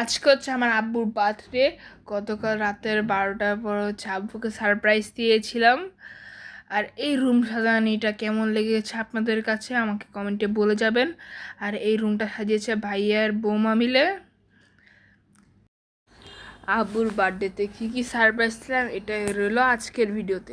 আজকে হচ্ছে আমার আব্বুর বার্থডে গতকাল রাতের বারোটার পর হচ্ছে আব্বুকে সারপ্রাইজ দিয়েছিলাম। আর এই রুম সাজানিটা কেমন লেগেছে আপনাদের কাছে আমাকে কমেন্টে বলে যাবেন। আর এই রুমটা সাজিয়েছে ভাইয়ার বৌমা মিলে। আব্বুর বার্থডেতে কী কী সারপ্রাইজ ছিলাম এটা রইল আজকের ভিডিওতে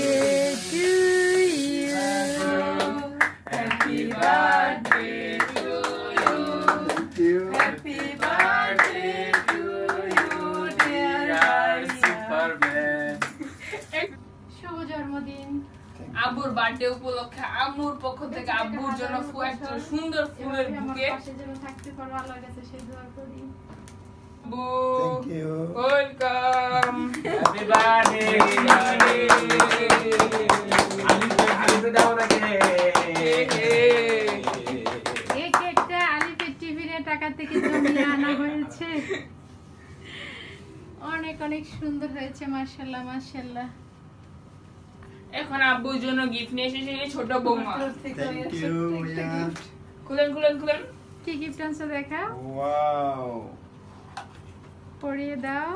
আব্বুর বার্থডে উপলক্ষে আম্মুর পক্ষ থেকে আব্বুর জন্য একটা সুন্দর ফুলের বুকে। থাকতে পারো আল্লাহর কাছে সেই দোয়া করি। Thank you. Welcome Happy birthday. এই কেকটা আলিফের টিফিনের টাকা থেকে জমিয়ে আনা হয়েছে। অনেক অনেক সুন্দর হয়েছে মার্শাল্লাহ মার্শাল্লাহ এখন আব্বুর জন্য গিফট নিয়ে এসেছে এই ছোট বৌমা। You, yeah. খুলেন খুলেন খুলেন। কি গিফট আনছো দেখা? Wow. পরিয়ে দাও।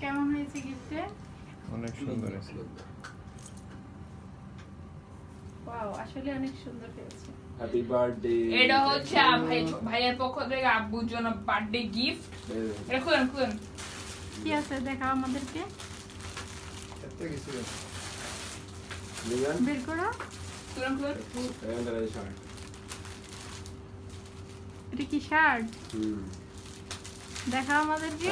কেমন হয়েছে গিফটে অনেক সুন্দর আছে ওয়াও আসলে অনেক সুন্দর হয়েছে। হ্যাপি বার্থডে এটা হচ্ছে ভাই ভাইয়ের পক্ষ থেকে আব্বুর জন্য বার্থডে গিফট এটা খুলেন খুলেন। কি আছে? দেখাও আমাদেরকে। এত কিছু বের করো। খুলেন খুলেন। এটা কি শার্ট? দেখাও আমাদেরকে।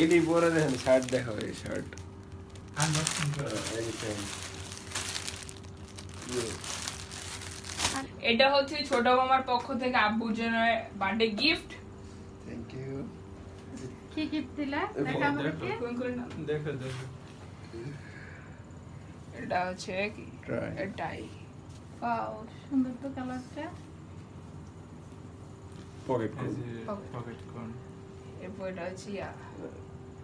এই দি পরে দেখেন শার্ট দেখা এই শার্ট। Unboxing করো। এটা হচ্ছে ছোট মামার পক্ষ থেকে আব্বুর জন্য বার্থডে গিফট থ্যাংক ইউ কি গিফট দিলা? দেখা দেখো। দেখো এটা হচ্ছে কি? এটাই ওয়াও সুন্দর তো কালারটা। Pocket Pocket. পকেট কোন এরপর এটা হচ্ছে ইয়া।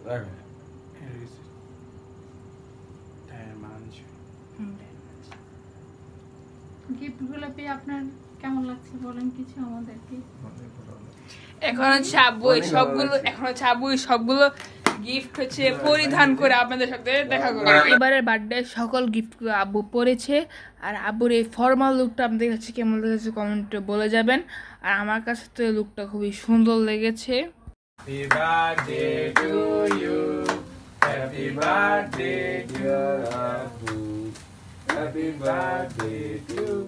রাখো diamond. হুম। গিফটগুলো পেয়ে আপনার কেমন লাগছে বলেন কিছু আমাদেরকে। এখন ভালো সবগুলো এখন হচ্ছে সবগুলো গিফট হচ্ছে পরিধান করে আপনাদের সাথে দেখা করবে এবারের বার্থডে সকল গিফটগুলো আব্বু পরেছে আর আব্বুর এই ফর্মাল লুকটা আপনাদের কাছে কেমন লেগেছে কমেন্টে বলে যাবেন আর আমার কাছে তো এই লুকটা খুবই সুন্দর লেগেছে Happy birthday to you. Happy birthday, dear Abu. Happy birthday to